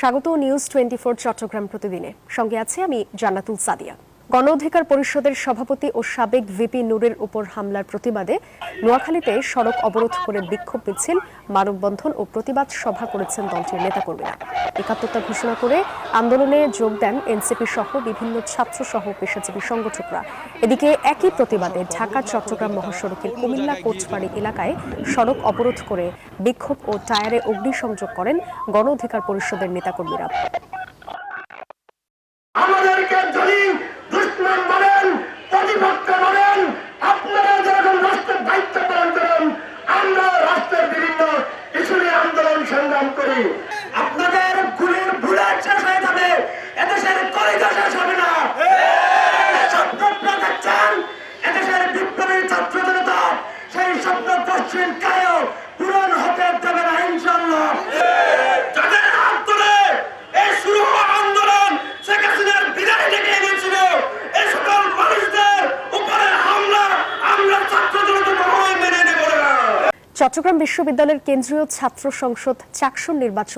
স্বাগত news twenty four Chittagong প্রতিদিনে। সঙ্গে আছে আমি জান্নাতুল সাদিয়া। গণ অধিকার পরিষদের সভাপতি ও সাবেক ভিপি নূরের উপর হামলার প্রতিবাদে নোয়াখালীতে সড়ক অবরোধ করে বিক্ষোভ মিছিল, মানববন্ধন ও প্রতিবাদ সভা করেছেন দলটির নেতাকর্মীরা। একাত্মতা ঘোষণা করে আন্দোলনে যোগ দেন এনসিপি সহ বিভিন্ন ছাত্র সহ পেশাজীবী সংগঠকরা। এদিকে একই প্রতিবাদে ঢাকা, চট্টগ্রাম মহাসড়কের কুমিল্লা, কোচবাড়ি এলাকায় সড়ক অবরোধ করে বিক্ষোভ ও টায়ারে অগ্নিসংযোগ করেন গণ অধিকার পরিষদের নেতাকর্মীরা। করি আপনাদের গুলির বুলেট শেষ হয়ে যাবে। এদেশের কলিজা শেষ হবে না। স্বপ্ন দেখছেন এদেশের বিপ্লবী ছাত্র জনতা সেই স্বপ্ন পশ্চিম কালেও চট্টগ্রাম বিশ্ববিদ্যালয়ের কেন্দ্রীয় ছাত্র সংসদ চাকসুর নির্বাচন